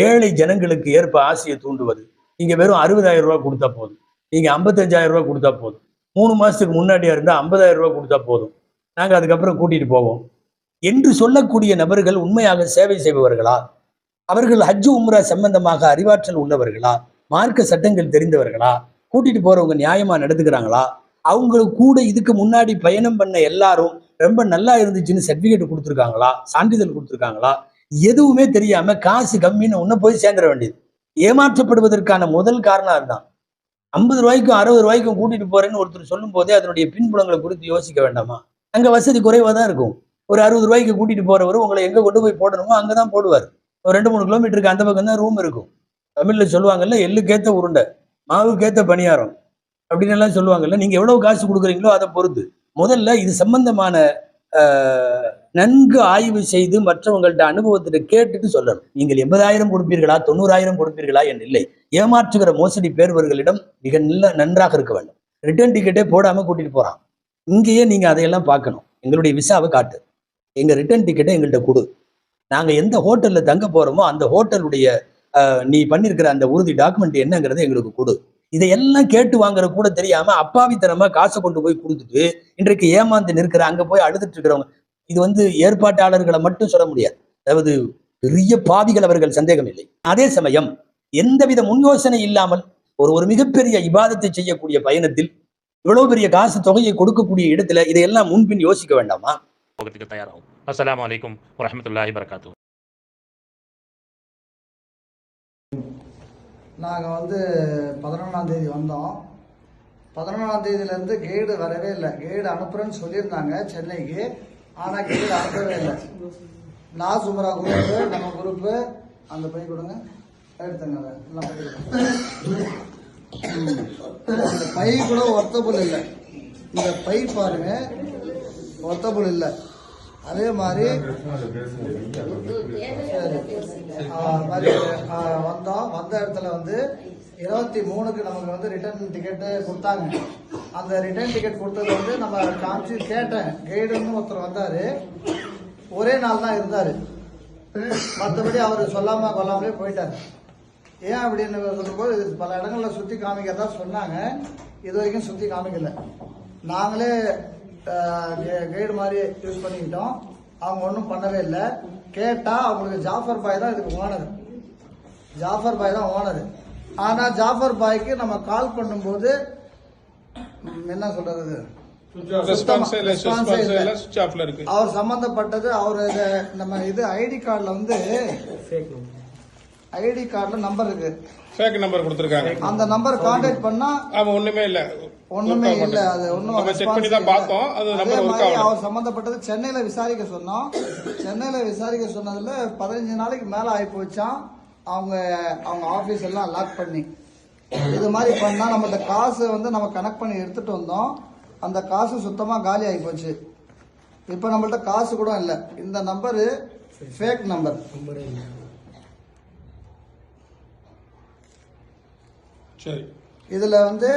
ஏழை ஜனங்களுக்கு ஏற்ப ஆசையை தூண்டுவது. நீங்க வெறும் அறுபதாயிரம் ரூபாய் கொடுத்தா போதும். நீங்க ஐம்பத்தஞ்சாயிரம் ரூபாய் கொடுத்தா போதும். மூணு மாசத்துக்கு முன்னாடியா இருந்தா ஐம்பதாயிரம் ரூபாய் கொடுத்தா போதும். நாங்க அதுக்கப்புறம் கூட்டிட்டு போவோம். என்று சொல்லக்கூடிய நபர்கள் உண்மையாக சேவை செய்பவர்களா? அவர்கள் ஹஜ் உம்ரா சம்பந்தமாக அறிவாற்றல் உள்ளவர்களா? மார்க்க சட்டங்கள் தெரிந்தவர்களா? கூட்டிட்டு போறவங்க நியாயமா நடந்துக்கிறாங்களா? அவங்களுக்கு கூட இதுக்கு முன்னாடி பயணம் பண்ண எல்லாரும் ரொம்ப நல்லா இருந்துச்சுன்னு சர்டிஃபிகேட் கொடுத்துருக்காங்களா? சான்றிதழ் கொடுத்துருக்காங்களா? எதுவுமே தெரியாம காசு கம்மின்னு ஒன்று போய் சேர்ந்துட வேண்டியது. ஏமாற்றப்படுவதற்கான முதல் காரணம் அதுதான். ஐம்பது ரூபாய்க்கும் அறுபது ரூபாய்க்கும் கூட்டிட்டு போறேன்னு ஒருத்தர் சொல்லும் போதே அதனுடைய பின்புலங்களை குறித்து யோசிக்க வேண்டாமா? அங்க வசதி குறைவா தான் இருக்கும். ஒரு அறுபது ரூபாய்க்கு கூட்டிட்டு போறவர் உங்களை எங்க கொண்டு போய் போடணுமோ அங்கதான் போடுவார். ஒரு ரெண்டு மூணு கிலோமீட்டருக்கு அந்த பக்கம் தான் ரூம் இருக்கும். தமிழ்ல சொல்லுவாங்கல்ல எள்ளுக்கேத்த உருண்டை மாவுக்கேத்த பணியாரம் அப்படின்னு எல்லாம் சொல்லுவாங்கல்ல நீங்க எவ்வளவு காசு கொடுக்குறீங்களோ அதை பொறுத்து. முதல்ல இது சம்பந்தமான நன்கு ஆய்வு செய்து மற்றவங்கள்ட்ட அனுபவத்தை கேட்டுட்டு சொல்லணும். நீங்கள் எண்பதாயிரம் கொடுப்பீர்களா தொண்ணூறாயிரம் கொடுப்பீர்களா என்று இல்லை. ஏமாற்றுகிற மோசடி பேர்வர்களிடம் மிக நல்ல நன்றாக இருக்க வேண்டும். ரிட்டர்ன் டிக்கெட்டே போடாம கூட்டிட்டு போறான். இங்கேயே நீங்க அதையெல்லாம் பார்க்கணும். எங்களுடைய விசாவை காட்டு. எங்க ரிட்டர்ன் டிக்கெட்டை எங்கள்கிட்ட கொடு. நாங்க எந்த ஹோட்டல்ல தங்க போறோமோ அந்த ஹோட்டலுடைய நீ பண்ணிருக்கிற அந்த உறுதி டாக்குமெண்ட் என்னங்கிறத எங்களுக்கு கொடு. இதையெல்லாம் கேட்டு வாங்குற கூட தெரியாம அப்பாவித்தனமா காசை கொண்டு போய் கொடுத்துட்டு இன்றைக்கு ஏமாந்து நிற்கிற அங்க போய் அழுதுட்டு இருக்கிறவங்க. இது வந்து ஏற்பாட்டாளர்களை மட்டும் சொல்ல முடியாது. அதாவது பெரிய பாவிகள் அவர்கள் சந்தேகம் இல்லை. அதே சமயம் எந்தவித முன் யோசனை இல்லாமல் ஒரு ஒரு மிகப்பெரிய இபாதத்தை செய்யக்கூடிய பயணத்தில் இவ்வளவு பெரிய காசு தொகையை கொடுக்கக்கூடிய இடத்துல இதையெல்லாம் முன்பின் யோசிக்க வேண்டாமா? தயாராகும். அஸ்லாம் அலைக்கும் வரஹ்மத்துல்லாஹி வரகாத்து நாங்கள் வந்து பதினொன்றாந்தேதி வந்தோம். பதினொன்றாந்தேதியிலேருந்து கைடு வரவே இல்லை. கைடு அனுப்புறேன்னு சொல்லியிருந்தாங்க சென்னைக்கு. ஆனால் கைடு அனுப்பவே இல்லை. நான் சுமரா குரூப்பு நம்ம குரூப்பு அந்த பை கொடுங்க. எடுத்துங்க எல்லாம் பை கொடுங்க. இந்த பை கூட ஒர்த்தபுள் இல்லை. இந்த பை பாருங்க ஒர்த்தபுள் இல்லை. அதே மாதிரி வந்தோம். வந்த இடத்துல வந்து இருபத்தி மூணுக்கு நமக்கு வந்து ரிட்டர்ன் டிக்கெட்டு கொடுத்தாங்க. அந்த ரிட்டர்ன் டிக்கெட் கொடுத்தது வந்து நம்ம காமிச்சு கேட்டேன். கைடுன்னு ஒருத்தர் வந்தார். ஒரே நாள் தான் இருந்தார். மற்றபடி அவர் சொல்லாமல் கொல்லாமலே போயிட்டார். ஏன் அப்படின்னு சொல்லும்போது பல இடங்களில் சுற்றி காமிக்கிறதா சொன்னாங்க. இது வரைக்கும் சுற்றி காமிக்கல. நாங்களே கைடு மாதிரி யூஸ் பண்ணிக்கிட்டோம். அவங்க ஒன்றும் பண்ணவே இல்லை. கேட்டா அவங்களுக்கு ஜாஃபர் பாய் தான் இதுக்கு ஓனர். ஜாஃபர் பாய் தான் ஓனர். ஆனா ஜாஃபர் பாய்க்கு நம்ம கால் பண்ணும்போது என்ன சொல்றது? அவர் சம்பந்தப்பட்டது அவர் நம்ம இது ஐடி கார்டுல வந்து ஐடி கார்டுல நம்பர் இருக்கு. ஃபேக் நம்பர் கொடுத்திருக்காங்க. அந்த நம்பர் கான்டாக்ட் பண்ணா ஆமா ஒண்ணுமே இல்ல. ஒண்ணுமே இல்ல. அது ஒண்ணும் நம்ம செக் பண்ணி response தான் இல்ல. பார்த்தோம். அது அதே நம்பர் ஒர்க் மாதிரி ஆகல அவர் சம்பந்தப்பட்டது சென்னையில விசாரிக்க சொன்னோம் சென்னையில விசாரிக்க சொன்னதுல பதினஞ்சு நாளைக்கு மேல ஆகி போச்சாம் அவங்க அவங்க ஆபீஸ் எல்லாம் லாக் பண்ணி. இது மாதிரி பண்ணா நம்மகிட்ட காசு வந்து நம்ம கனெக்ட் பண்ணி எடுத்துட்டு வந்தோம். அந்த காசு சுத்தமா காலி ஆகி போச்சு இப்போ நம்மள்ட்ட காசு கூட இல்லை. இந்த நம்பரு ஃபேக் நம்பர் சரி. இதுல வந்து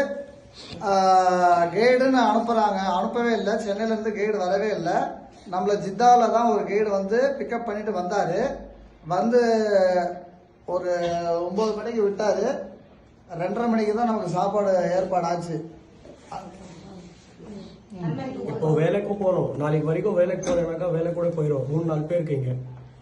கைடுன்னு அனுப்புறாங்க. அனுப்பவே இல்லை. சென்னையிலேருந்து கைடு வரவே இல்லை. நம்மளை ஜித்தாவில் தான் ஒரு கைடு வந்து பிக்கப் பண்ணிட்டு வந்தார். வந்து ஒரு ஒம்பது மணிக்கு விட்டார். ரெண்டரை மணிக்கு தான் நமக்கு சாப்பாடு ஏற்பாடு ஆச்சு இப்போ வேலைக்கு போகிறோம் நாளைக்கு வரைக்கும் வேலைக்கு போறேனாக்கா வேலை கூட போயிடும் மூணு நாலு பேர் இருக்கீங்க.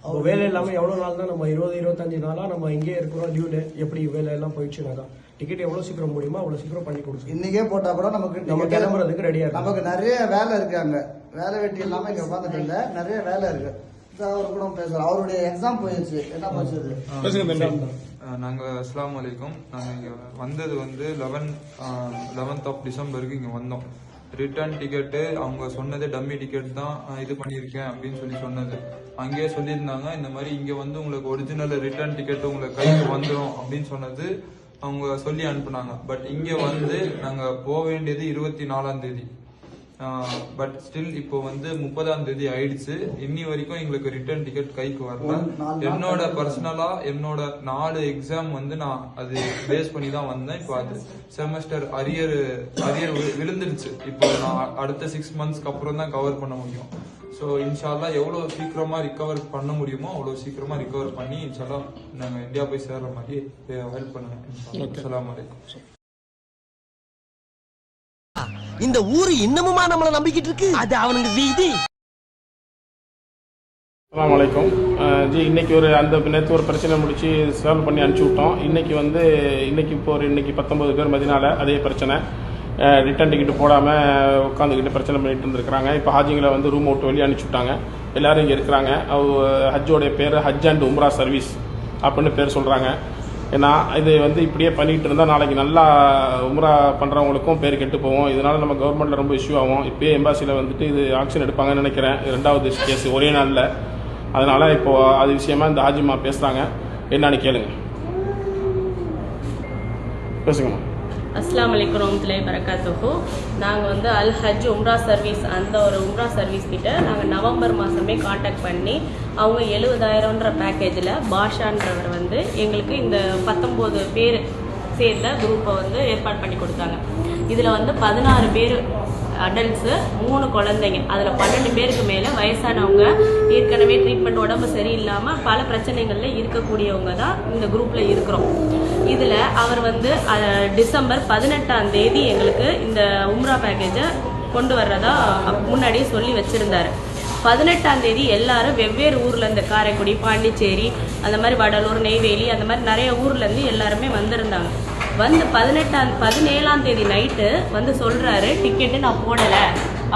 இப்போ வேலை இல்லாமல் எவ்வளோ நாள் தான் நம்ம இருபது இருபத்தஞ்சு நாளாக நம்ம இங்கே இருக்கிறோம். லீவ்ல எப்படி வேலை எல்லாம் போயிடுச்சுனாக்கா. டிக்கெட் எவ்வளவு சீக்கிரம் முடியுமோ அவ்வளவு சீக்கிரம் பண்ணி கொடுத்து இன்னைக்கே போட்டா கூட நமக்கு நம்ம கிளம்புறதுக்கு ரெடியா இருக்கு. நமக்கு நிறைய வேலை இருக்கு அங்க. வேலை வெட்டி இல்லாம இங்க உட்காந்துட்டு இல்ல. நிறைய வேலை இருக்கு. இந்த அவர் கூட பேசுறோம் அவருடைய எக்ஸாம் போயிடுச்சு. என்ன தம்பி. நாங்கள் அஸ்ஸலாமு அலைக்கும். நாங்கள் இங்கே வந்தது வந்து லெவன் லெவன்த் ஆஃப் டிசம்பருக்கு இங்கே வந்தோம். ரிட்டர்ன் டிக்கெட்டு அவங்க சொன்னது டம்மி டிக்கெட் தான் இது பண்ணியிருக்கேன் அப்படின்னு சொல்லி சொன்னது. அங்கேயே சொல்லியிருந்தாங்க இந்த மாதிரி இங்கே வந்து உங்களுக்கு ஒரிஜினல் ரிட்டர்ன் டிக்கெட் உங்களுக்கு கைக்கு வந்துடும் அப்படின்னு சொன்னது. அவங்க சொல்லி அனுப்புனாங்க. பட் இங்கே வந்து நாங்கள் போக வேண்டியது இருபத்தி நாலாம் தேதி பட் ஸ்டில் இப்போ வந்து முப்பதாம் தேதி ஆயிடுச்சு. இன்னி வரைக்கும் எங்களுக்கு ரிட்டர்ன் டிக்கெட் கைக்கு வரல. என்னோட பர்சனலா என்னோட நாலு எக்ஸாம் வந்து நான் அது பேஸ் பண்ணி தான் வந்தேன். இப்போ அது செமஸ்டர் அரியர் அரியர் விழுந்துருச்சு இப்போ நான் அடுத்த சிக்ஸ் மந்த்ஸ்க்கு அப்புறம் தான் கவர் பண்ண முடியும். ஸோ இன்ஷால்லா எவ்வளோ சீக்கிரமா ரிகவர் பண்ண முடியுமோ அவ்வளோ சீக்கிரமா ரிகவர் பண்ணி இன்ஷால்லா நாங்கள் இந்தியா போய் சேர்ற மாதிரி ஹெல்ப் பண்ணுங்க. அஸ்ஸலாமு அலைக்கும் இந்த ஊரு இன்னமுமா நம்மள நம்பிக்கிட்டு இருக்கு? அது அவனுக்கு வீதி. அஸ்ஸலாமு அலைக்கும் அஹ் ஜி இன்னைக்கு ஒரு அந்த நேற்று ஒரு பிரச்சனை முடிச்சு சால்வ் பண்ணி அனுப்பிச்சி விட்டோம். இன்னைக்கு வந்து இன்னைக்கு இப்போ ஒரு இன்னைக்கு பத்தொன்பது பேர் மதினால அதே பிரச்சனை. ரிட்டர்ன் டிக்கெட்டு போடாமல் உட்காந்துக்கிட்டு பிரச்சனை பண்ணிட்டு இருந்துருக்காங்க இப்போ ஹாஜிங்களை வந்து ரூம் விட்டு வெளியே அனுப்பிச்சி விட்டாங்க. எல்லாரும் இங்கே இருக்கிறாங்க. அவங்க ஹஜ்ஜோடைய பேர் ஹஜ் அண்ட் உம்ரா சர்வீஸ் அப்படின்னு பேர் சொல்கிறாங்க ஏன்னா இது வந்து இப்படியே பண்ணிகிட்டு இருந்தால் நாளைக்கு நல்லா உம்ரா பண்ணுறவங்களுக்கும் பேர் கெட்டு போகும். இதனால் நம்ம கவர்மெண்ட்டில் ரொம்ப இஷ்யூ ஆகும். இப்போயே எம்பாசியில் வந்துட்டு இது ஆக்ஷன் எடுப்பாங்கன்னு நினைக்கிறேன். ரெண்டாவது கேஸ் ஒரே நாளில். அதனால் இப்போது அது விஷயமா இந்த ஹாஜிமா பேசுகிறாங்க என்னன்னு கேளுங்க. பேசுங்கம்மா. அஸ்லாம் அலைக்கும் வரமத்துல்லாஹி வரகாத்துஹு நாங்கள் வந்து அல் ஹஜ் உம்ரா சர்வீஸ் அந்த ஒரு உம்ரா சர்வீஸ் கிட்ட நாங்கள் நவம்பர் மாதமே காண்டாக்ட் பண்ணி அவங்க எழுபதாயிரம்ன்ற பேக்கேஜில் பாஷான்றவர் வந்து எங்களுக்கு இந்த பத்தொம்போது பேர் சேர்ந்த குரூப்பை வந்து ஏற்பாடு பண்ணி கொடுத்தாங்க. இதில் வந்து பதினாறு பேர் அடல்ட்ஸு மூணு குழந்தைங்க. அதில் பன்னெண்டு பேருக்கு மேலே வயசானவங்க. ஏற்கனவே ட்ரீட்மெண்ட் உடம்பு சரியில்லாமல் பல பிரச்சனைகளில் இருக்கக்கூடியவங்க தான் இந்த குரூப்பில் இருக்கிறோம். இதில் அவர் வந்து டிசம்பர் பதினெட்டாம் தேதி எங்களுக்கு இந்த உம்ரா பேக்கேஜை கொண்டு வர்றதா முன்னாடியே சொல்லி வச்சுருந்தாரு. பதினெட்டாம் தேதி எல்லாரும் வெவ்வேறு ஊரில் இந்த காரைக்குடி பாண்டிச்சேரி அந்த மாதிரி வடலூர் நெய்வேலி அந்த மாதிரி நிறைய ஊர்லேருந்து எல்லாருமே வந்திருந்தாங்க. வந்து பதினெட்டாம் பதினேழாம் தேதி நைட்டு வந்து சொல்கிறாரு டிக்கெட்டு நான் போடலை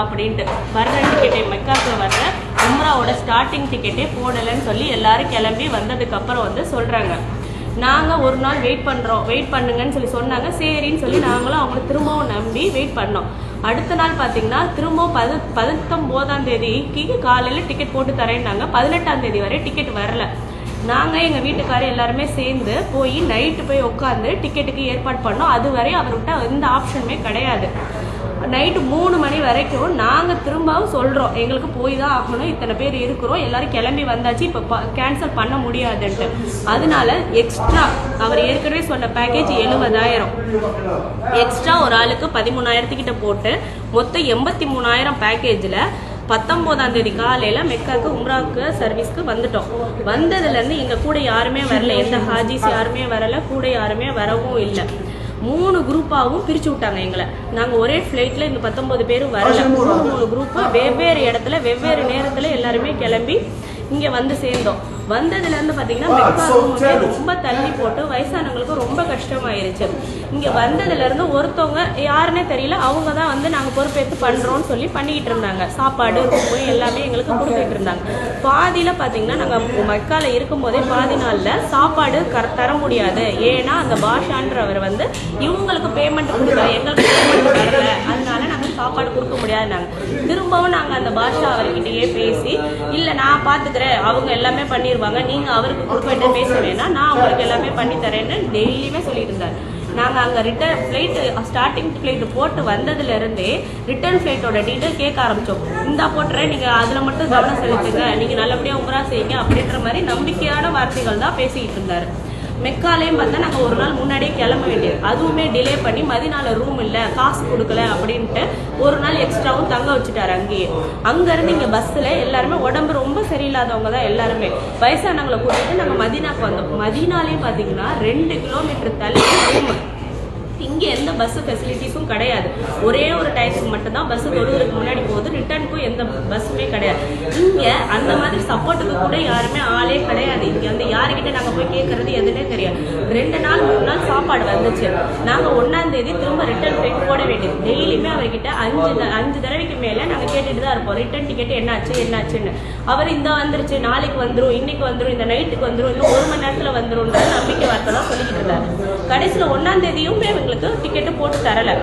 அப்படின்ட்டு. வர்ற டிக்கெட்டை மெக்காக்கு வர்ற உம்ராவோட ஸ்டார்டிங் டிக்கெட்டே போடலைன்னு சொல்லி எல்லாரும் கிளம்பி வந்ததுக்கப்புறம் வந்து சொல்கிறாங்க நாங்கள் ஒரு நாள் வெயிட் பண்ணுறோம் வெயிட் பண்ணுங்கன்னு சொல்லி சொன்னாங்க. சரின்னு சொல்லி நாங்களும் அவங்கள திரும்பவும் நம்பி வெயிட் பண்ணோம். அடுத்த நாள் பார்த்தீங்கன்னா திரும்பவும் பது பதினொம்போதாம் தேதிக்கு காலையில் டிக்கெட் போட்டு தரேன்னாங்க. பதினெட்டாம் தேதி வரை டிக்கெட் வரல. நாங்கள் எங்கள் வீட்டுக்காரர் எல்லாருமே சேர்ந்து போய் நைட்டு போய் உட்காந்து டிக்கெட்டுக்கு ஏற்பாடு பண்ணோம். அது வரை அவர்கிட்ட எந்த ஆப்ஷனுமே கிடையாது. நைட்டு மூணு மணி வரைக்கும் நாங்கள் திரும்பவும் சொல்கிறோம் எங்களுக்கு போய் தான் ஆகணும். இத்தனை பேர் இருக்கிறோம். எல்லாரும் கிளம்பி வந்தாச்சு. இப்போ கேன்சல் பண்ண முடியாதுன்ட்டு. அதனால எக்ஸ்ட்ரா அவர் ஏற்கனவே சொன்ன பேக்கேஜ் எழுபதாயிரம். எக்ஸ்ட்ரா ஒரு ஆளுக்கு பதிமூணாயிரத்துக்கிட்ட போட்டு மொத்தம் எண்பத்தி மூணாயிரம் பேக்கேஜில் பத்தொம்போதாம் தேதி காலையில மெக்காக்கு உம்ராவுக்கு சர்வீஸ்க்கு வந்துட்டோம். வந்ததுல இருந்து எங்க கூட யாருமே வரல. எந்த ஹாஜிஸ் யாருமே வரல. கூட யாருமே வரவும் இல்லை. மூணு குரூப்பாகவும் பிரிச்சு விட்டாங்க எங்களை. நாங்க ஒரே ஃப்ளைட்ல இந்த பத்தொன்பது பேரும் வரல. மூணு மூணு குரூப் வெவ்வேறு இடத்துல வெவ்வேறு நேரத்துல எல்லாருமே கிளம்பி இங்க வந்து சேர்ந்தோம். வந்ததுல இருந்து பாத்தீங்கன்னா மெக்கா ரூமுமே ரொம்ப தள்ளி போட்டு வயசானவங்களுக்கு ரொம்ப கஷ்டமாயிருச்சு. இங்க வந்ததுல இருந்து ஒருத்தவங்க யாருன்னே தெரியல அவங்க தான் வந்து நாங்க பொறுப்பேற்று பண்றோம்னு சொல்லி பண்ணிக்கிட்டு இருந்தாங்க. சாப்பாடு ரூமு எல்லாமே எங்களுக்கு கொடுத்துட்டு இருந்தாங்க. பாதியில பாத்தீங்கன்னா நாங்க மக்கால இருக்கும் போதே பாதி நாள்ல சாப்பாடு கர- தர முடியாது. ஏன்னா அந்த பாஷான்றவர் வந்து இவங்களுக்கு பேமெண்ட் கொடுக்கல எங்களுக்கு பேமெண்ட் வரல அதனால நாங்க சாப்பாடு கொடுக்க முடியாது முடியாதுனாங்க திரும்பவும் நாங்க அந்த பாஷா அவர்கிட்டயே பேசி இல்ல நான் பாத்துக்கிறேன். அவங்க எல்லாமே பண்ணிருவாங்க. நீங்க அவருக்கு கொடுக்க வேண்டிய பேச வேணா நான் அவங்களுக்கு எல்லாமே பண்ணி தரேன்னு டெய்லியுமே சொல்லிட்டு நாங்கள் அங்கே ரிட்டர்ன் ஃப்ளைட்டு ஸ்டார்டிங் ஃப்ளைட்டு போட்டு வந்ததுலேருந்தே ரிட்டர்ன் ஃப்ளைட்டோட டீட்டெயில் கேட்க ஆரம்பித்தோம் இந்தா போட்டுறேன் நீங்கள் அதில் மட்டும் கவனம் செலுத்துங்க நீங்கள் நல்லபடியாக உமரா செய்யுங்க அப்படின்ற மாதிரி நம்பிக்கையான வார்த்தைகள் தான் பேசிக்கிட்டு இருந்தார். மெக்காலையும் பார்த்தா நாங்கள் ஒரு நாள் முன்னாடியே கிளம்ப வேண்டியது. அதுவுமே டிலே பண்ணி மதினால ரூம் இல்லை காசு கொடுக்கல அப்படின்ட்டு ஒரு நாள் எக்ஸ்ட்ராவும் தங்க வச்சுட்டாரு அங்கேயே. அங்கேருந்து இங்கே பஸ்ஸில் எல்லாருமே உடம்பு ரொம்ப சரியில்லாதவங்க தான் எல்லாருமே. வயசானவங்களை கூட்டிட்டு நாங்கள் மதினாக்கு வந்தோம். மதினாலேயும் பார்த்தீங்கன்னா ரெண்டு கிலோமீட்டர் தள்ளி ரூம் இங்க எந்த பஸ் ஃபெசிலிட்டிஸும் கிடையாது. ஒரே ஒரு டயத்துக்கு மட்டும் தான் பஸ் தொழுவதுக்கு முன்னாடி போகுது. ரிட்டர்னுக்கும் எந்த பஸ்ஸுமே கிடையாது. இங்க அந்த மாதிரி சப்போர்ட்டுக்கு கூட யாருமே ஆளே கிடையாது. இங்க வந்து யாருக்கிட்ட நாங்க போய் கேட்கறது எதுனே தெரியாது. ரெண்டு நாள் மூணு நாள் சாப்பாடு வந்துச்சு. நாங்க ஒன்னாம் தேதி திரும்ப ரிட்டர்ன் ஃபிளைட் போட வேண்டியது. டெய்லியுமே அவர்கிட்ட அஞ்சு அஞ்சு தடவைக்கு மேல நாங்க கேட்டுட்டு தான் இருப்போம். ரிட்டர்ன் டிக்கெட் என்னாச்சு என்னாச்சுன்னு. அவர் இந்த வந்துருச்சு நாளைக்கு வந்துடும் இன்னைக்கு வந்துடும் இந்த நைட்டுக்கு வந்துடும் இன்னும் ஒரு மணி நேரத்துல வந்துடும் நம்பிக்கை வார்த்தை தான் சொல்லிக்கிட்டு இருந்தாரு. கடைசியில ஒன்னாம் தேதியுமே எங்களுக்கு டிக்கெட்டு போட்டு தரல.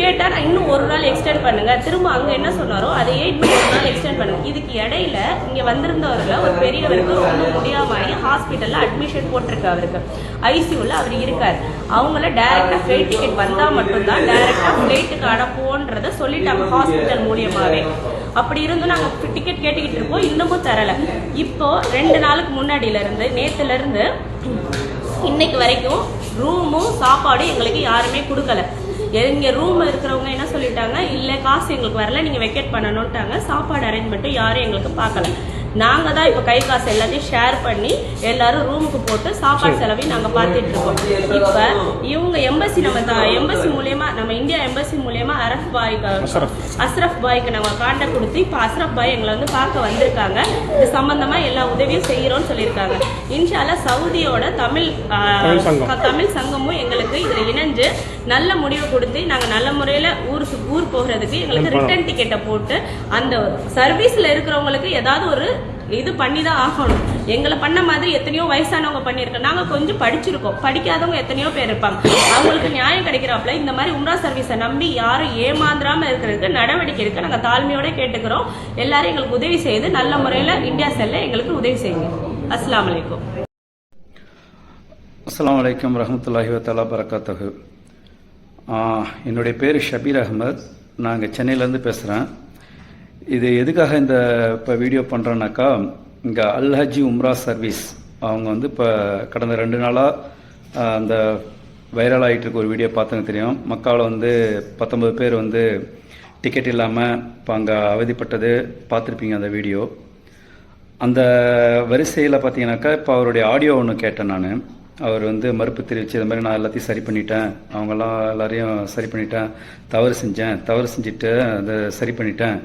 கேட்டால் நான் இன்னும் ஒரு நாள் எக்ஸ்டெண்ட் பண்ணுங்கள் திரும்ப அங்கே என்ன சொன்னாரோ அதையே இன்னும் ஒரு நாள் எக்ஸ்டெண்ட் பண்ணுங்க. இதுக்கு இடையில இங்கே வந்திருந்தவர்ல ஒரு பெரியவருக்கு ரொம்ப முடியாம ஹாஸ்பிட்டலில் அட்மிஷன் போட்டிருக்கு அவருக்கு. ஐசியூவில் அவர் இருக்கார். அவங்கள டைரெக்டாக ஃப்ளைட் டிக்கெட் வந்தால் மட்டும்தான் டைரெக்டாக ஃப்ளைட்டுக்கு அனுப்புவோன்றத சொல்லிட்டாங்க ஹாஸ்பிட்டல் மூலியமாகவே அப்படி இருந்தும் நாங்கள் டிக்கெட் கேட்டுக்கிட்டு இருப்போம் இன்னமும் தரல. இப்போ ரெண்டு நாளுக்கு முன்னாடியில இருந்து இன்னைக்கு வரைக்கும் ரூமும் சாப்பாடும் எங்களுக்கு யாருமே கொடுக்கல. இங்கே ரூம் இருக்கிறவங்க என்ன சொல்லிட்டாங்க இல்லை காசு எங்களுக்கு வரல நீங்கள் வெக்கேட் பண்ணணுன்ட்டாங்க சாப்பாடு அரேஞ்ச்மெண்ட்டும் யாரும் எங்களுக்கு பார்க்கல. நாங்கள் தான் இப்போ கை காசு எல்லாத்தையும் ஷேர் பண்ணி எல்லாரும் ரூமுக்கு போட்டு சாப்பாடு செலவையும் நாங்கள் பார்த்துட்டு இருக்கோம். இப்போ இவங்க எம்பசி நம்ம எம்பசி மூலியமா நம்ம இந்தியா எம்பசி மூலியமா அரஃப் பாய்க்கு அஸ்ரஃப். அஸ்ரஃப் பாய்க்கு நம்ம கான்டாக்ட் கொடுத்து இப்போ அஸ்ரஃப் பாய் எங்களை வந்து பார்க்க வந்திருக்காங்க. இது சம்பந்தமா எல்லா உதவியும் செய்யறோம்னு சொல்லியிருக்காங்க. இன்ஷால்லா சவுதியோட தமிழ் தமிழ் சங்கமும் எங்களுக்கு இதுல இணைஞ்சு நல்ல முடிவு கொடுத்து நாங்க நல்ல முறையில ஊருக்கு ஊர் போகிறதுக்கு எங்களுக்கு ரிட்டர்ன் டிக்கெட்டை போட்டு அந்த சர்வீஸ்ல இருக்கிறவங்களுக்கு ஏதாவது ஒரு இது பண்ணி தான் ஆகணும். எங்களை பண்ண மாதிரி எத்தனையோ வயசானவங்க பண்ணியிருக்கோம் நாங்கள் கொஞ்சம் படிச்சிருக்கோம். படிக்காதவங்க எத்தனையோ பேர் இருப்பாங்க. அவங்களுக்கு நியாயம் கிடைக்கிறாப்புல இந்த மாதிரி உம்ரா சர்வீஸை நம்பி யாரும் ஏமாந்துராம இருக்கிறதுக்கு நடவடிக்கை எடுக்க நாங்கள் தாழ்மையோட கேட்டுக்கிறோம். எல்லாரும் எங்களுக்கு உதவி செய்து நல்ல முறையில் இந்தியா செல்ல எங்களுக்கு உதவி செய்யுங்க. அஸ்லாம் அலைக்கும். அஸ்லாம் வலைக்கம் ரஹமத்துல்லாஹி வத்தாலா பரக்காத்தஹு என்னுடைய பேர் ஷபீர் அகமது நாங்கள் சென்னையிலேருந்து பேசுகிறேன் இது எதுக்காக இந்த இப்போ வீடியோ பண்ணுறேன்னாக்கா இங்கே அல்ஹஜி உம்ரா சர்வீஸ். அவங்க வந்து இப்போ கடந்த ரெண்டு நாளாக அந்த வைரல் ஆகிட்டு இருக்க ஒரு வீடியோ பார்த்தங்க தெரியும். மக்காவில் வந்து பத்தொன்பது பேர் வந்து டிக்கெட் இல்லாமல் இப்போ அங்கே அவதிப்பட்டது பார்த்துருப்பீங்க அந்த வீடியோ அந்த வரிசையில் பார்த்தீங்கன்னாக்கா இப்போ அவருடைய ஆடியோ ஒன்று கேட்டேன் நான். அவர் வந்து மறுப்பு தெரிவித்து இது மாதிரி நான் எல்லாத்தையும் சரி பண்ணிட்டேன். அவங்கெல்லாம் எல்லாரையும் சரி பண்ணிட்டேன். தவறு செஞ்சேன். தவறு செஞ்சுட்டு அதை சரி பண்ணிட்டேன்.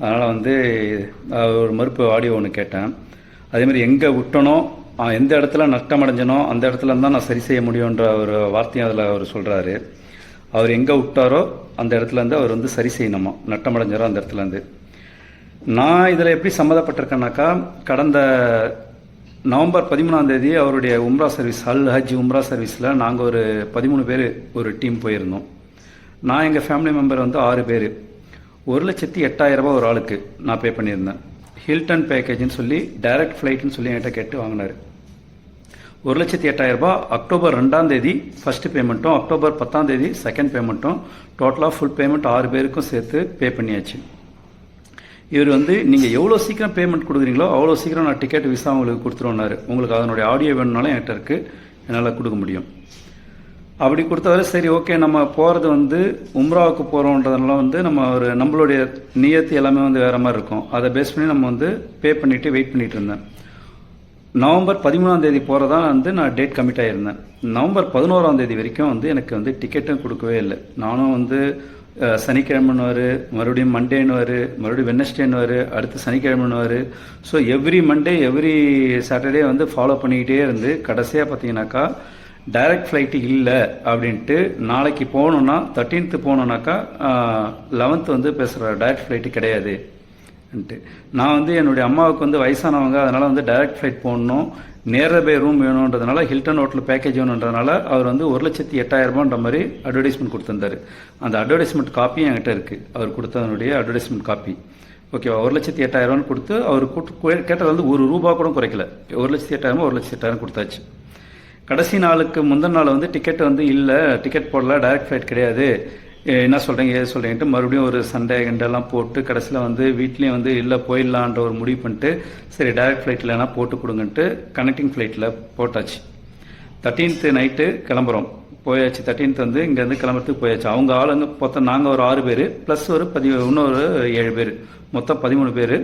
அதனால் வந்து ஒரு மறுப்பு ஆடியோ ஒன்று கேட்டேன். அதேமாதிரி எங்கே விட்டனோ எந்த இடத்துல நஷ்டம் அடைஞ்சனோ அந்த இடத்துல தான் நான் சரி செய்ய முடியுன்ற ஒரு வார்த்தையும் அதில் அவர் சொல்கிறாரு அவர் எங்கே விட்டாரோ அந்த இடத்துலேருந்து அவர் வந்து சரி செய்யணுமா? நட்டம் அடைஞ்சாரோ அந்த இடத்துலேருந்து நான் இதில் எப்படி சம்மந்தப்பட்டிருக்கேன்னாக்கா கடந்த நவம்பர் பதிமூணாம் தேதி அவருடைய உம்ரா சர்வீஸ் அல் ஹஜ் உம்ரா சர்வீஸில் நாங்கள் ஒரு பதிமூணு பேர் ஒரு டீம் போயிருந்தோம். நான் எங்கள் ஃபேமிலி மெம்பர் வந்து ஆறு பேர். ஒரு லட்சத்தி எட்டாயிரம் ரூபாய் ஒரு ஆளுக்கு நான் பே பண்ணியிருந்தேன். ஹில்டன் பேக்கேஜ்னு சொல்லி டைரக்ட் ஃப்ளைட்னு சொல்லி என்கிட்ட கேட்டு வாங்கினார். ஒரு லட்சத்தி எட்டாயிரரூபா அக்டோபர் ரெண்டாம் தேதி ஃபர்ஸ்ட் பேமெண்ட்டும் அக்டோபர் பத்தாம் தேதி செகண்ட் பேமெண்ட்டும் டோட்டலாக ஃபுல் பேமெண்ட் ஆறு பேருக்கும் சேர்த்து பே பண்ணியாச்சு. இவர் வந்து நீங்கள் எவ்வளோ சீக்கிரம் பேமெண்ட் கொடுக்குறீங்களோ அவ்வளோ சீக்கிரம் நான் டிக்கெட் விசா உங்களுக்கு கொடுத்துருவோன்னாரு உங்களுக்கு அதனுடைய ஆடியோ வேணும்னாலும் என்கிட்ட இருக்குது என்னால் கொடுக்க முடியும். அப்படி கொடுத்தவரை சரி ஓகே நம்ம போகிறது வந்து உம்ராவுக்கு போகிறோன்றதுனால வந்து நம்ம ஒரு நம்மளுடைய நியத்து எல்லாமே வந்து வேறு மாதிரி இருக்கும். அதை பேஸ் பண்ணி நம்ம வந்து பே பண்ணிவிட்டு வெயிட் பண்ணிட்டு இருந்தேன். நவம்பர் பதிமூணாம் தேதி போகிறதா வந்து நான் டேட் கமிட் ஆகியிருந்தேன் நவம்பர் பதினோராம் தேதி வரைக்கும் வந்து எனக்கு வந்து டிக்கெட்டும் கொடுக்கவே இல்லை. நானும் வந்து சனிக்கிழமைன்னு சனிக்கிழமைன்னுவார் மறுபடியும் மண்டேன்னுவார் மறுபடியும் வெனஸ்டேன்னுவார் அடுத்து சனிக்கிழமைன்னு வரு so every Monday every Saturday வந்து ஃபாலோ பண்ணிக்கிட்டே இருந்து கடைசியாக பார்த்தீங்கன்னாக்கா டைரக்ட் ஃப்ளைட்டு இல்லை அப்படின்ட்டு நாளைக்கு போகணுன்னா தேர்ட்டீன்த்து போகணுன்னாக்கா லெவன்த்து வந்து பேசுகிற டைரக்ட் ஃப்ளைட்டு கிடையாது. நான் வந்து என்னுடைய அம்மாவுக்கு வந்து வயசானவங்க அதனால் வந்து டைரக்ட் ஃப்ளைட் போடணும் நேரில் போய் ரூம் வேணுன்றதுனால ஹில்டன் ஹோட்டல் பேக்கேஜ் வேணுன்றதுனால அவர் வந்து ஒரு லட்சத்தி எட்டாயிரம் ரூபான்ற மாதிரி அட்வர்டைஸ்மெண்ட் கொடுத்துருந்தாரு. அந்த அட்வர்டைஸ்மெண்ட் காப்பியும் என்கிட்ட இருக்குது அவர் கொடுத்ததனுடைய அட்வர்டைஸ்மெண்ட் காப்பி ஓகேவா ஒரு லட்சத்தி எட்டாயிரம்னு கொடுத்து அவர் கூட்டு கேட்டது வந்து ஒரு ரூபா கூட குறைக்கல. ஒரு லட்சத்தி எட்டாயிரமோ ஒரு லட்சத்தி எட்டாயிரம் கொடுத்தாச்சு. கடைசி நாளுக்கு முந்தின நாள் வந்து டிக்கெட் வந்து இல்லை டிக்கெட் போடல டைரக்ட் ஃப்ளைட் கிடையாது. என்ன சொல்கிறீங்க ஏது சொல்கிறீங்கன்ட்டு மறுபடியும் ஒரு சண்டே கண்டெல்லாம் போட்டு கடைசியில் வந்து வீட்லேயும் வந்து இல்லை போயிடலான்ற ஒரு முடிவு பண்ணிட்டு சரி டைரக்ட் ஃப்ளைட்லனா போட்டு கொடுங்கன்ட்டு கனெக்டிங் ஃப்ளைட்டில் போட்டாச்சு. தேர்ட்டீன்த்து நைட்டு கிளம்புறோம். போயாச்சு. தேர்ட்டீன்த் வந்து இங்கேருந்து கிளம்புறதுக்கு போயாச்சு. அவங்க ஆளுங்க மொத்தம் நாங்கள் ஒரு ஆறு பேர் ப்ளஸ் ஒரு பதி இன்னொரு ஏழு பேர். மொத்தம் பதிமூணு பேர்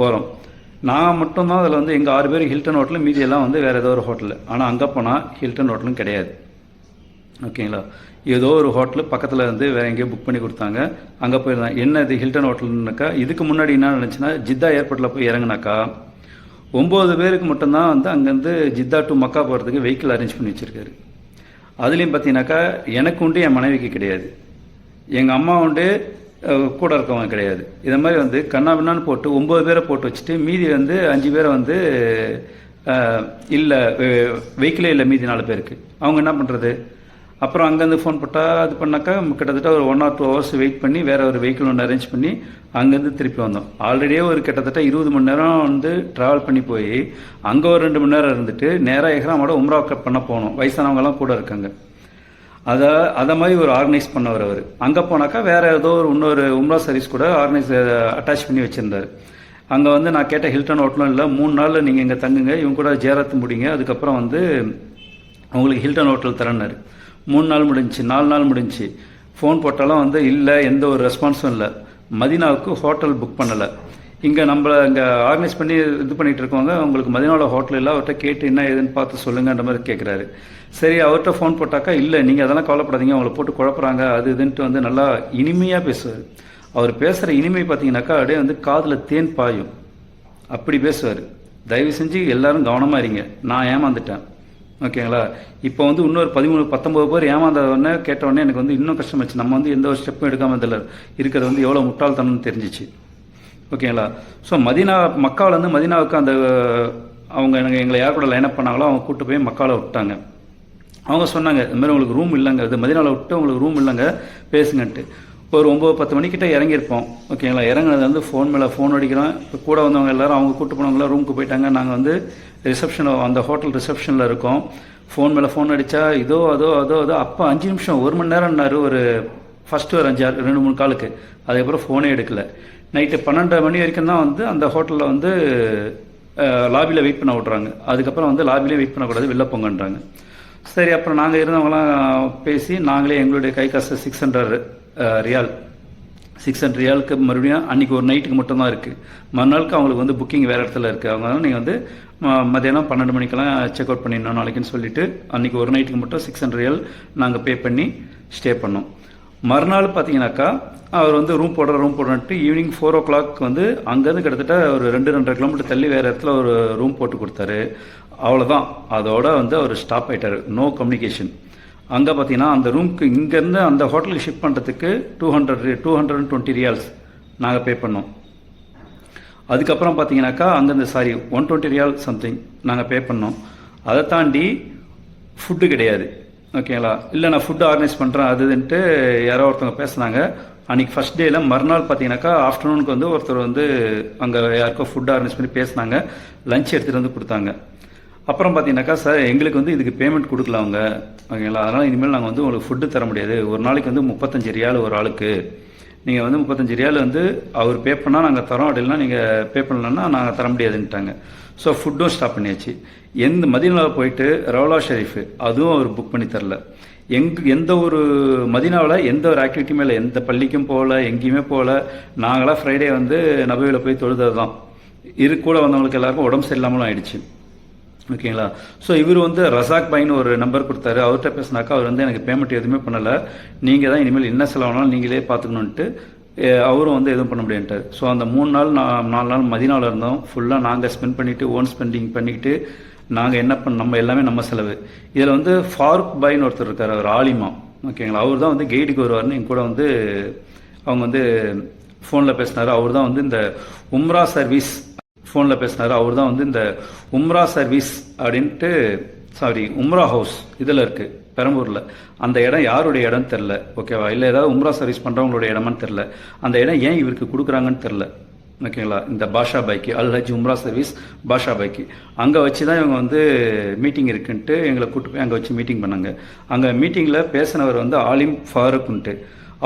போகிறோம் நான் மட்டும்தான் அதில் வந்து எங்கள் ஆறு பேர் ஹில்டன் ஹோட்டலு மீதி எல்லாம் வந்து வேறு ஏதோ ஒரு ஹோட்டலு. ஆனால் அங்கே போனால் ஹில்டன் ஹோட்டலும் கிடையாது. ஓகேங்களா? ஏதோ ஒரு ஹோட்டலு பக்கத்தில் வந்து வேற எங்கேயோ புக் பண்ணி கொடுத்தாங்க. அங்கே போயிருந்தேன் என்ன இது ஹில்டன் ஹோட்டல்னாக்கா? இதுக்கு முன்னாடி என்ன நினச்சின்னா ஜித்தா ஏர்போர்ட்டில் போய் இறங்குனாக்கா ஒம்பது பேருக்கு மட்டும்தான் வந்து அங்கேருந்து ஜித்தா டு மக்கா போகிறதுக்கு வெஹிக்கிள் அரேஞ்ச் பண்ணி வச்சுருக்காரு. அதுலேயும் பார்த்தீங்கன்னாக்கா எனக்கு உண்டு என் மனைவிக்கு கிடையாது. எங்கள் அம்மா உண்டு கூட இருக்கவங்க கிடையாது. இதை மாதிரி வந்து கண்ணா போட்டு ஒம்பது பேரை போட்டு வச்சுட்டு மீதி வந்து அஞ்சு பேரை வந்து இல்லை வெஹிக்கிளே இல்லை மீதி நாலு பேருக்கு. அவங்க என்ன பண்ணுறது அப்புறம் அங்கேருந்து ஃபோன் போட்டால் அது பண்ணாக்கா கிட்டத்தட்ட ஒரு one or two hours wait பண்ணி வேற ஒரு வெஹிக்கிள் ஒன்று அரேஞ்ச் பண்ணி அங்கேருந்து திருப்பி வந்தோம். ஆல்ரெடியே ஒரு கிட்டத்தட்ட இருபது மணி நேரம் வந்து ட்ராவல் பண்ணி போய் அங்கே ஒரு ரெண்டு மணி நேரம் இருந்துட்டு நேராக எஹ்ராமோட உம்ரா பண்ண போனோம். வயசானவங்கலாம் கூட இருக்காங்க. அதை அதை மாதிரி ஒரு ஆர்கனைஸ் பண்ணவர் அவர். அங்கே போனாக்கா வேறு ஏதோ ஒரு இன்னொரு உம்ரா சர்வீஸ் கூட ஆர்கனைஸ் அட்டாச் பண்ணி வச்சுருந்தார். அங்கே வந்து நான் கேட்ட ஹில்டன் ஹோட்டலும் இல்லை மூணு நாளில் நீங்கள் இங்கே தங்குங்க இவங்க கூட ஜேரத்து முடிங்க அதுக்கப்புறம் வந்து உங்களுக்கு ஹில்டன் ஹோட்டல் தரேன்னாரு. மூணு நாள் முடிஞ்சு நாலு நாள் முடிஞ்சு. ஃபோன் போட்டாலும் வந்து இல்லை எந்த ஒரு ரெஸ்பான்ஸும் இல்லை. மதினாவுக்கு ஹோட்டல் புக் பண்ணலை. இங்கே நம்மளை இங்கே ஆர்கனைஸ் பண்ணி இது பண்ணிகிட்டு இருக்கவங்க உங்களுக்கு மதினாவில் ஹோட்டல் இல்லை அவர்கிட்ட கேட்டு என்ன ஏதுன்னு பார்த்து சொல்லுங்கன்ற மாதிரி கேட்குறாரு சரி அவர்கிட்ட ஃபோன் போட்டாக்கா இல்லை நீங்கள் அதெல்லாம் கவலைப்படாதீங்க அவங்கள போட்டு குழப்பறாங்க அது இதுன்ட்டு வந்து நல்லா இனிமையாக பேசுவார். அவர் பேசுகிற இனிமை பார்த்தீங்கன்னாக்கா அப்படியே வந்து காதில் தேன் பாயும். அப்படி பேசுவார். தயவு செஞ்சு எல்லாரும் கவனமாக இருங்க. நான் ஏமாந்துட்டேன். ஓகேங்களா? இப்போ வந்து இன்னொரு பதிமூணு பத்தொம்பது பேர் ஏமாந்த உடனே கேட்ட உடனே எனக்கு வந்து இன்னும் கஷ்டமாச்சு நம்ம வந்து எந்த ஒரு ஸ்டெப்பும் எடுக்காமல் இதில் இருக்கிறது வந்து எவ்வளோ முட்டாள்தனம்னு தெரிஞ்சிச்சு. ஓகேங்களா? ஸோ மதினா மக்காவிலேருந்து மதினாவுக்கு அந்த அவங்க எனக்கு எங்களை யார் கூட லைனப் பண்ணாங்களோ அவங்க கூட்டு போய் மக்காவில் விட்டாங்க. அவங்க சொன்னாங்க இந்த மாதிரி உங்களுக்கு ரூம் இல்லைங்க இது மதினாவில் விட்டு உங்களுக்கு ரூம் இல்லைங்க பேசுங்கன்ட்டு. ஒரு ஒம்பது பத்து மணிக்கிட்ட இறங்கியிருப்போம். ஓகேங்களா? இறங்குனது வந்து ஃபோன் மேலே ஃபோன் அடிக்கிறோம். இப்போ கூட வந்தவங்க எல்லாரும் அவங்க கூட்டு போனவங்களாம் ரூமுக்கு போயிட்டாங்க. நாங்கள் வந்து ரிசப்ஷனில் அந்த ஹோட்டல் ரிசப்ஷனில் இருக்கோம். ஃபோன் மேலே ஃபோன் அடித்தா இதோ அதோ அதோ அதோ அப்போ அஞ்சு நிமிஷம் ஒரு மணி நேரம்னாரு ஒரு ஃபஸ்ட்டு ஒரு அஞ்சு ஆறு ரெண்டு மூணு காலுக்கு. அதுக்கப்புறம் ஃபோனே எடுக்கலை. நைட்டு பன்னெண்டரை மணி வரைக்கும் தான் வந்து அந்த ஹோட்டலில் வந்து லாபியில் வெயிட் பண்ண விட்றாங்க. அதுக்கப்புறம் வந்து லாபிலே வெயிட் பண்ணக்கூடாது வெளில போங்கன்றாங்க. சரி அப்புறம் நாங்கள் இருந்தவங்களாம் பேசி நாங்களே எங்களுடைய கை காசு six hundred riyal six hundred ரியாலுக்கு மறுபடியும் அன்றைக்கி ஒரு நைட்டுக்கு மட்டும்தான் இருக்குது மறுநாளுக்கு அவங்களுக்கு வந்து புக்கிங் வேறு இடத்துல இருக்குது அதனால நீங்கள் வந்து ம- மத்தியானம் பன்னெண்டு மணிக்கெல்லாம் செக் அவுட் பண்ணிடணும் நாளைக்குன்னு சொல்லிட்டு அன்றைக்கி ஒரு நைட்டுக்கு மட்டும் சிக்ஸ் ஹண்ட்ரட் ரியால் நாங்கள் பே பண்ணி ஸ்டே பண்ணோம். மறுநாள் பார்த்தீங்கன்னாக்கா அவர் வந்து ரூம் போடுற ரூம் போடுறன்ட்டு ஈவினிங் ஃபோர் ஓ கிளாக் வந்து அங்கேருந்து கிட்டத்தட்ட ஒரு ரெண்டு ரெண்டரை கிலோமீட்டர் தள்ளி வேறு இடத்துல ஒரு ரூம் போட்டு கொடுத்தாரு. அவ்வளோதான் அதோட வந்து அவர் ஸ்டாப் ஆகிட்டார் நோ கம்யூனிகேஷன் அங்கே பார்த்தீங்கன்னா அந்த ரூம்க்கு இங்கேருந்து அந்த ஹோட்டலுக்கு ஷிஃப்ட் பண்ணுறதுக்கு two hundred two hundred and twenty ரியால்ஸ் நாங்கள் பே பண்ணோம். அதுக்கப்புறம் பார்த்தீங்கன்னாக்கா அங்கேருந்து சாரி ஒன் டுவெண்ட்டி ரியால் சம்திங் நாங்கள் பே பண்ணோம். அதை தாண்டி ஃபுட்டு கிடையாது. ஓகேங்களா? இல்லை நான் ஃபுட்டு ஆர்கனைஸ் பண்ணுறேன் அதுன்ட்டு யாரோ ஒருத்தவங்க பேசுனாங்க. அன்றைக்கி ஃபஸ்ட் டேயில் மறுநாள் பார்த்தீங்கன்னாக்கா ஆஃப்டர்நூனுக்கு வந்து ஒருத்தர் வந்து அங்கே யாருக்கோ ஃபுட் ஆர்கனைஸ் பண்ணி பேசுனாங்க. லஞ்ச் எடுத்துகிட்டு வந்து கொடுத்தாங்க. அப்புறம் பார்த்தீங்கன்னாக்கா சார் எங்களுக்கு வந்து இதுக்கு பேமெண்ட் கொடுக்கல அவங்க. ஓகேங்களா? அதனால் இனிமேல் நாங்கள் வந்து உங்களுக்கு ஃபுட்டு தர முடியாது. ஒரு நாளைக்கு வந்து முப்பத்தஞ்சு ரியால் ஒரு ஆளுக்கு. நீங்கள் வந்து முப்பத்தஞ்சு ரியால் வந்து அவர் பே பண்ணால் நாங்கள் தரோம். அப்படின்னா நீங்கள் பே பண்ணலன்னா நாங்கள் தர முடியாதுன்ட்டாங்க. ஸோ ஃபுட்டும் ஸ்டாப் பண்ணியாச்சு. எந்த மதினாவில் போயிட்டு ரவுலா ஷெரீஃபு அதுவும் அவர் புக் பண்ணி தரல. எங் எந்த ஒரு மதினாவில் எந்த ஒரு ஆக்டிவிட்டியுமே இல்லை எந்த பள்ளிக்கும் போகல எங்கேயுமே போகல. நாங்களாம் ஃப்ரைடே வந்து நபையில் போய் தொழுதது தான் இரு கூட வந்தவங்களுக்கு எல்லாருக்கும் உடம்பு சரியில்லாமலும் ஆயிடுச்சு. ஓகேங்களா? ஸோ இவர் வந்து ரசாக் பைன்னு ஒரு நம்பர் கொடுத்தாரு. அவர்கிட்ட பேசினாக்கா அவர் வந்து எனக்கு பேமெண்ட் எதுவுமே பண்ணலை. நீங்கள் தான் இனிமேல் என்ன செலவானாலும் நீங்களே பார்த்துக்கணுன்ட்டு அவரும் வந்து எதுவும் பண்ண முடியாட்டார் ஸோ அந்த மூணு நாள் நான் நாலு நாள் மதினாவில் இருந்தோம். ஃபுல்லாக நாங்கள் ஸ்பெண்ட் பண்ணிவிட்டு ஓன் ஸ்பெண்டிங் பண்ணிக்கிட்டு நாங்கள் என்ன பண்ண நம்ம எல்லாமே நம்ம செலவு. இதில் வந்து ஃபாரூக் பாய்னு ஒருத்தர் இருக்கார் அவர் ஆலிமா. ஓகேங்களா? அவர் தான் வந்து கைடுக்கு வருவார்னு என் கூட வந்து அவங்க வந்து ஃபோனில் பேசினார். அவர் தான் வந்து இந்த உம்ரா சர்வீஸ் ஃபோனில் பேசினார். அவர் தான் வந்து இந்த உம்ரா சர்வீஸ் அப்படின்ட்டு சாரி உம்ரா ஹவுஸ் இதில் இருக்குது பெரம்பூரில். அந்த இடம் யாருடைய இடம் தெரில ஓகேவா இல்லை ஏதாவது உம்ரா சர்வீஸ் பண்ணுறவங்களோட இடமான்னு தெரில அந்த இடம் ஏன் இவருக்கு கொடுக்குறாங்கன்னு தெரில ஓகேங்களா இந்த பாஷா பைக்கு அல் ஹஜ் உம்ரா சர்வீஸ் பாஷா பைக்கு. அங்கே வச்சு தான் இவங்க வந்து மீட்டிங் இருக்குன்ட்டு எங்களை கூட்டு போய் அங்கே வச்சு மீட்டிங் பண்ணாங்க. அங்கே மீட்டிங்கில் பேசினவர் வந்து ஆலிம் ஃபாருக்குன்ட்டு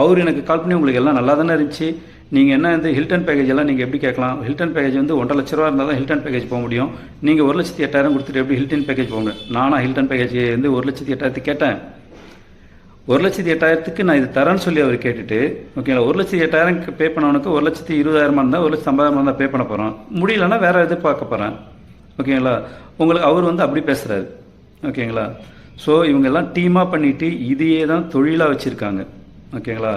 அவர் எனக்கு கால் பண்ணி உங்களுக்கு எல்லாம் நல்லா தானே இருந்துச்சு? நீங்கள் என்ன இந்த ஹில்டன் பேக்கேஜ் எல்லாம் நீங்கள் எப்படி கேட்கலாம்? ஹில்டன் பேக்கேஜ் வந்து ஒன்றரை லட்ச ரூபா இருந்தால் தான் ஹில்டன் பேக்கேஜ் போக முடியும். நீங்கள் ஒரு லட்சத்தி எட்டாயிரம் கொடுத்துட்டு எப்படி ஹில்டன் பேக்கேஜ் போங்க? நானாக ஹில்டன் பேக்கேஜ் வந்து ஒரு லட்சத்தி எட்டாயிரத்துக்கு கேட்டேன். ஒரு லட்சத்தி எட்டாயிரத்துக்கு நான் இது தரேன்னு சொல்லி அவர் கேட்டுட்டு ஓகேங்களா ஒரு லட்சத்தி எட்டாயிரம் பே பண்ணவனுக்கு ஒரு லட்சத்தி இருபதாயிரமா இருந்தால் ஒரு லட்சத்தி ஐம்பதாயிரமா இருந்தால் பே பண்ண போகிறோம் முடியலன்னா வேறு எது பார்க்க போகிறேன் ஓகேங்களா உங்களுக்கு அவர் வந்து அப்படி பேசுகிறாரு ஓகேங்களா ஸோ இவங்கெல்லாம் டீமாக பண்ணிட்டு இதையே தான் தொழிலாக வச்சுருக்காங்க ஓகேங்களா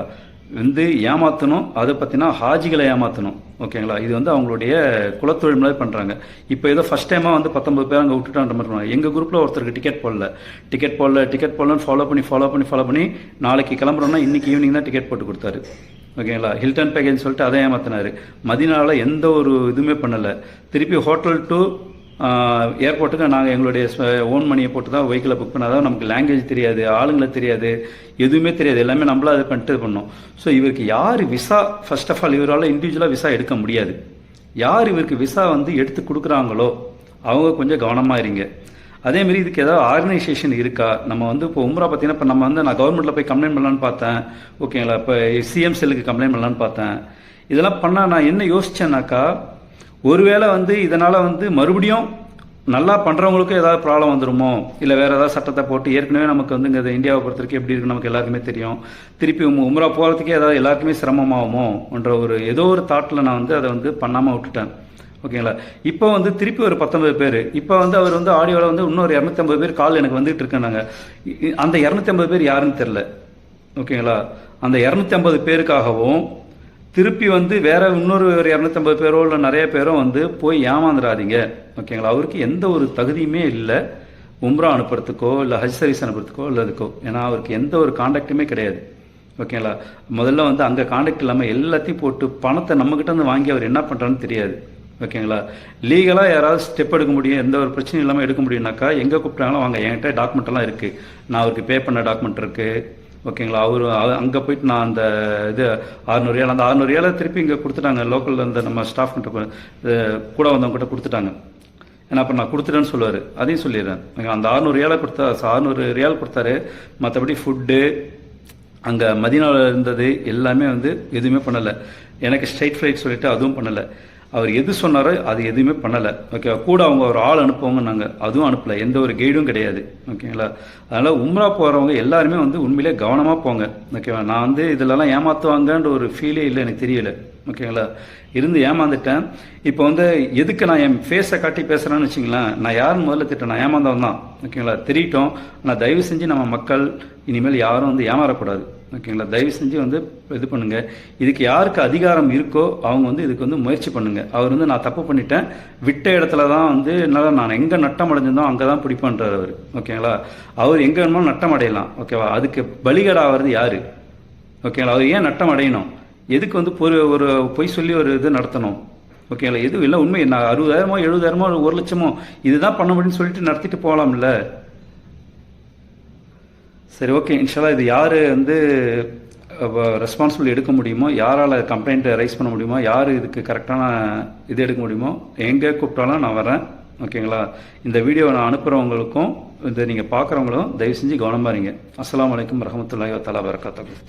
வந்து ஏமாற்றணும் அதை பற்றினா ஹாஜிகளை ஏமாற்றணும் ஓகேங்களா? இது வந்து அவங்களுடைய குலத்தொழில் மாதிரி பண்ணுறாங்க இப்போ ஏதோ ஃபஸ்ட் டைமாக வந்து பத்தொம்பது பேர் அங்கே விட்டுட்டான்ற மாதிரி பண்ணுவாங்க எங்கள் குரூப்பில் ஒருத்தருக்கு டிக்கெட் போடல. டிக்கெட் போடல டிக்கெட் போடலன்னு ஃபாலோ பண்ணி ஃபாலோ பண்ணி ஃபாலோ பண்ணி நாளைக்கு கிளம்புறோம்னா இன்றைக்கி ஈவினிங் தான் டிக்கெட் போட்டு கொடுத்தாரு. ஓகேங்களா? ஹில்டன் பேக்கேஜ் சொல்லிட்டு அதை ஏமாத்தினார். மதினால எந்த ஒரு இதுவுமே பண்ணலை. திருப்பி ஹோட்டல் டு ஏர்போர்ட்டுக்கு நாங்கள் எங்களுடைய ஓன் மணியை போட்டு தான் வெஹிக்கிளை புக் பண்ணாதான் நமக்கு லாங்குவேஜ் தெரியாது ஆளுங்களை தெரியாது எதுவுமே தெரியாது. எல்லாமே நம்மளாக அதை பண்ணிட்டு பண்ணோம். ஸோ இவருக்கு யார் விசா ஃபர்ஸ்ட் ஆஃப் ஆல் இவரால் இண்டிவிஜுவலாக விசா எடுக்க முடியாது. யார் இவருக்கு விசா வந்து எடுத்து கொடுக்குறாங்களோ அவங்க கொஞ்சம் கவனமாக இருங்க. அதேமாரி இதுக்கு ஏதாவது ஆர்கனைசேஷன் இருக்கா? நம்ம வந்து இப்போ உம்ரா பார்த்தீங்கன்னா இப்போ நம்ம வந்து நான் கவர்மெண்ட்டில் போய் கம்ப்ளைண்ட் பண்ணலான்னு பார்த்தேன். ஓகேங்களா இப்போ சிஎம் செல்லுக்கு கம்ப்ளைண்ட் பண்ணலான்னு பார்த்தேன். இதெல்லாம் பண்ணால் நான் என்ன யோசித்தேன்னாக்கா ஒருவேளை வந்து இதனால் வந்து மறுபடியும் நல்லா பண்ணுறவங்களுக்கும் ஏதாவது ப்ராப்ளம் வந்துருமோ? இல்லை வேறு ஏதாவது சட்டத்தை போட்டு ஏற்கனவே நமக்கு வந்து இங்கே இந்தியாவை பொறுத்தவரைக்கும் எப்படி இருக்குன்னு நமக்கு எல்லாருக்குமே தெரியும். திருப்பி உம்ரா போகிறதுக்கே ஏதாவது எல்லாருக்குமே சிரமமாகுமோன்ற ஒரு ஏதோ ஒரு தாட்டில் நான் வந்து அதை வந்து பண்ணாமல் விட்டுட்டேன். ஓகேங்களா இப்போ வந்து திருப்பி ஒரு பத்தொன்பது பேர். இப்போ வந்து அவர் வந்து ஆடியோவில் வந்து இன்னொரு இரநூத்தம்பது பேர் கால் எனக்கு வந்துட்டு இருக்கேன்னாங்க இ- அந்த இரநூத்தம்பது பேர் யாருன்னு தெரில ஓகேங்களா அந்த இரநூத்தி ஐம்பது பேருக்காகவும் திருப்பி வந்து வேற இன்னொரு ஒரு இரநூத்தம்பது பேரோ இல்லை நிறைய பேரோ வந்து போய் ஏமாந்துடாதீங்க ஓகேங்களா? அவருக்கு எந்த ஒரு தகுதியுமே இல்லை. உம்ரா அனுப்புறதுக்கோ இல்லை ஹஜ் சர்வீஸ் அனுப்புறதுக்கோ இல்லை இதுக்கோ. ஏன்னா அவருக்கு எந்த ஒரு காண்டாக்டுமே கிடையாது. ஓகேங்களா? முதல்ல வந்து அங்கே காண்டாக்ட் இல்லாமல் எல்லாத்தையும் போட்டு பணத்தை நம்மக்கிட்ட வந்து வாங்கி அவர் என்ன பண்ணுறான்னு தெரியாது. ஓகேங்களா? லீகலாக யாராவது ஸ்டெப் எடுக்க முடியும் எந்த ஒரு பிரச்சனையும் இல்லாமல் எடுக்க முடியும்னாக்கா எங்கே கூப்பிட்டாங்களோ வாங்க. என்கிட்ட டாக்குமெண்ட்லாம் இருக்குது நான் அவருக்கு பே பண்ண டாக்குமெண்ட் இருக்குது ஓகேங்களா? அவர் அங்கே போயிட்டு நான் அந்த இது அறுநூறு ஏழை அந்த அறுநூறு ஏழை திருப்பி இங்கே கொடுத்துட்டாங்க. லோக்கலில் இந்த நம்ம ஸ்டாஃப் கிட்ட கூட வந்தவங்க கிட்ட கொடுத்துட்டாங்க. ஏன்னா அப்போ நான் கொடுத்துட்டேன்னு சொல்லுவார். அதையும் சொல்லிடுறேன். அந்த அறுநூறு ஏழை கொடுத்தா அறுநூறு ரியால் கொடுத்தாரு. மற்றபடி ஃபுட்டு அங்கே மதினாவில் இருந்தது எல்லாமே வந்து எதுவுமே பண்ணலை. எனக்கு ஸ்ட்ரைட் ஃப்ளைட் சொல்லிவிட்டு அதுவும் பண்ணலை. அவர் எது சொன்னாரோ அது எதுவுமே பண்ணலை. ஓகே கூட அவங்க ஒரு ஆள் அனுப்புவாங்க நாங்கள் அதுவும் அனுப்பலை. எந்த ஒரு கைடும் கிடையாது. ஓகேங்களா அதனால் உம்ரா போகிறவங்க எல்லாருமே வந்து உண்மையிலே கவனமாக போங்க. ஓகேவா நான் வந்து இதிலலாம் ஏமாற்றுவாங்கன்ற ஒரு ஃபீலே இல்லை எனக்கு தெரியலை. ஓகேங்களா இருந்து ஏமாந்துட்டேன். இப்போ வந்து எதுக்கு நான் என் ஃபேஸை காட்டி பேசுகிறேன்னு வச்சிங்களேன் நான் யாரும் முதல்ல திட்டேன் நான் ஏமாந்தவன் தான் ஓகேங்களா தெரியட்டும். ஆனால் தயவு செஞ்சு நம்ம மக்கள் இனிமேல் யாரும் வந்து ஏமாறக்கூடாது. ஓகேங்களா? தயவு செஞ்சு வந்து இது பண்ணுங்க. இதுக்கு யாருக்கு அதிகாரம் இருக்கோ அவங்க வந்து இதுக்கு வந்து முயற்சி பண்ணுங்க. அவர் வந்து நான் தப்பு பண்ணிட்டேன். விட்ட இடத்துல தான் வந்து என்னால் நான் எங்கே நட்டம் அடைஞ்சிருந்தோ அங்கே தான் பிடிப்பேன்றார் அவர். ஓகேங்களா? அவர் எங்கே வேணுமோ நட்டம் அடையலாம். ஓகேவா? அதுக்கு பலிகடாகிறது யாரு? ஓகேங்களா? அவர் ஏன் நட்டம் அடையணும்? எதுக்கு வந்து ஒரு ஒரு பொய் சொல்லி ஒரு இது நடத்தணும்? ஓகேங்களா? எதுவும் இல்லை. உண்மை நான் அறுபதாயிரமோ எழுபதாயிரமோ ஒரு லட்சமோ இதுதான் பண்ண முடியும்னு சொல்லிட்டு நடத்திட்டு போகலாம்ல சரி ஓகே இன்ஷால்லா இது யார் வந்து ரெஸ்பான்சிபிள் எடுக்க முடியுமோ யாரால் கம்ப்ளைண்ட் ரைஸ் பண்ண முடியுமோ யார் இதுக்கு கரெக்டான இது எடுக்க முடியுமோ எங்கே கூப்பிட்டாலும் நான் வரேன் ஓகேங்களா இந்த வீடியோவை நான் அனுப்புகிறவங்களுக்கும் இதை நீங்கள் பார்க்குறவங்களும் தயவு செஞ்சு கவனமாக இருங்க. அஸ்லாம் வலைக்கம் வரஹ்மத்துல்லாஹி வ வரகாத்தகம்